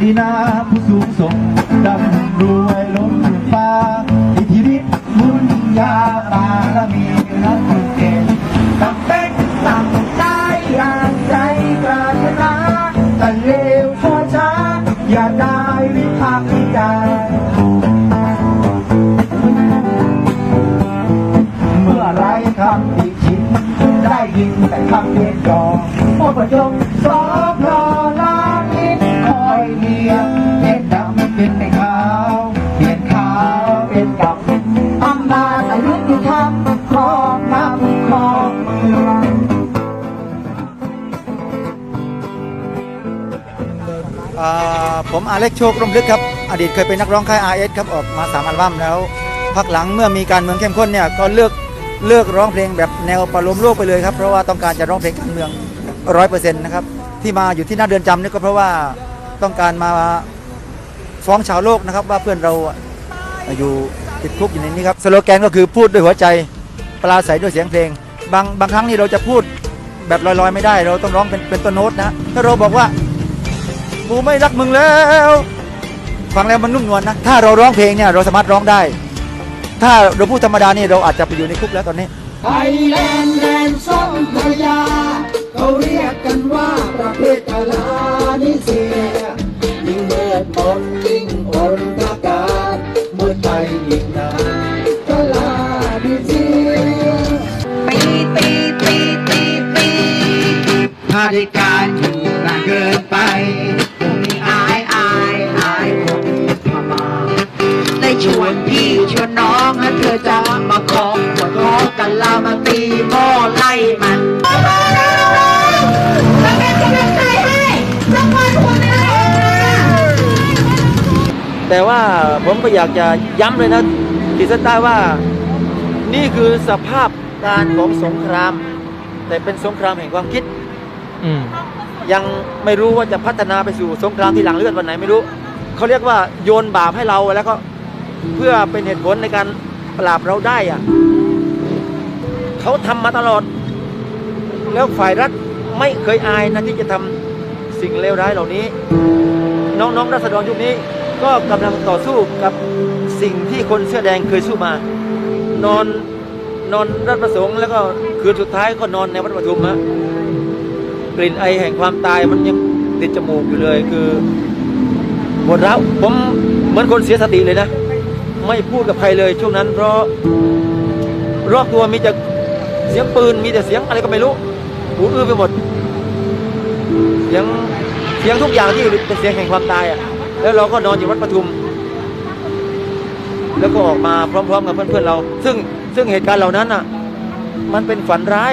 ดีนาผู้สูงส่งดำรวยล้นฟ้าอิทธิฤทธิ์บุญญาบารมีนักเก่งตั้งเป็นตั้งใจอย่างใจปรารถนาแต่เลวชั่วช้า อย่าได้วิพากษ์วิจารณ์เมื่อไรคำติชินได้ยินแต่คำเรียนจองพ่อประยงสอบรอ ติธรรมครองำครองเมืองผมอาเล็กโชคร่มลึกครับ อดีตเคยเป็นนักร้องค่าย RS ครับ ออกมาสามอัลบั้มแล้ว พักหลังเมื่อมีการเมืองเข้มข้นเนี่ย ก็เลือกเลือกร้องเพลงแบบแนวประโลมโลกไปเลยครับ เพราะว่าต้องการจะร้องเพลงการเมืองร้อยเปอร์เซ็นต์นะครับ ที่มาอยู่ที่หน้าเดือนจำนี่ก็เพราะว่าต้องการมาฟ้องชาวโลกนะครับ ว่าเพื่อนเราอยู่ ติดคุกอยู่ในนี้ครับสโลแกนก็คือพูดด้วยหัวใจปราศัยด้วยเสียงเพลง บางบางครั้งนี่เราจะพูดแบบลอยๆไม่ได้ เราต้องร้องเป็นเป็นตัวโน้ตนะถ้าเราบอกว่ากูไม่รักมึงแล้วฟังแล้วมันนุ่มนวลนะถ้าเราร้องเพลงเนี่ยเราสามารถร้องได้ ถ้าเราพูดธรรมดานี่เราอาจจะไปอยู่ในคุกแล้วตอนนี้ไทยแลนด์แลนด์สมพยาเขาเรียกกันว่าประเภทกาลานิเซียยิ่งเมื่อมนยิ่งอน ถ้าด้การอยู่นานเกินไปคงมีอายอายอายคนพม่าได้ชวนพี่ชวนน้องให้เธอจะมาขอหัวท้อกันเรามาตีหม้อไล่มันเราเป็นกำลังใจให้สักวันหัวหน้แต่ว่าผมก็อยากจะย้ำเลยนะขีดเส้นใต้ว่า นี่คือสภาพการของสงคราม แต่เป็นสงครามแห่งความคิด ยังไม่รู้ว่าจะพัฒนาไปสู่สงครามที่หลังเลือดวันไหนไม่รู้เขาเรียกว่าโยนบาปให้เราแล้วก็เพื่อเป็นเหตุผลในการปราบเราได้อะเขาทำมาตลอด แล้วฝ่ายรัฐไม่เคยอายนะที่จะทำสิ่งเลวร้ายเหล่านี้ น้องๆรัษฎรยุคนี้ ก็กำลังต่อสู้กับสิ่งที่คนเสื้อแดงเคยสู้มา นอนนอนรัฐประสงค์แล้วก็คืนสุดท้ายก็นอนในวัดประทุมฮะ กลิ่นไอแห่งความตายมันยังติดจมูกอยู่เลยคือหมดแล้วผมเหมือนคนเสียสติเลยนะ ไม่พูดกับใครเลยช่วงนั้น เพราะรอบตัวมีแต่เสียงปืนมีแต่เสียงอะไรก็ไม่รู้หูอื้อไปหมด เสียงเสียงทุกอย่างที่เป็นเสียงแห่งความตายอะ แล้วเราก็นอนอยู่วัดปทุม แล้วก็ออกมาพร้อมๆกับเพื่อนๆเรา ซึ่งซึ่งเหตุการณ์เหล่านั้นอะ มันเป็นฝันร้าย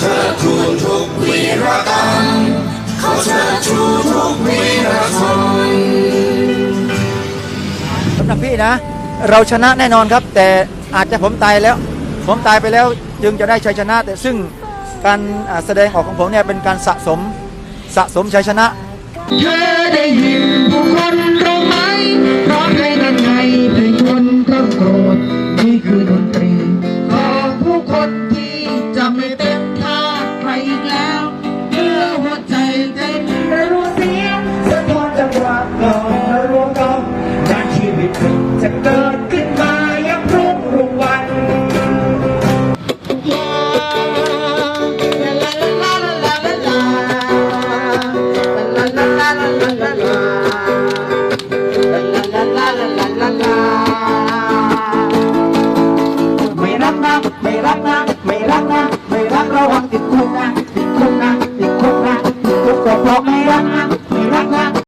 เชิดชูทุกวีรับพี่นะ เราชนะแน่นอนครับ แต่อาจจะผมตายแล้ว ผมตายไปแล้วจึงจะได้ชัยชนะ แต่ซึ่งการแสดงออกของผมเนี่ยเป็นการสะสมสะสมชัยชนะเธอได้ยินผู้คน สีย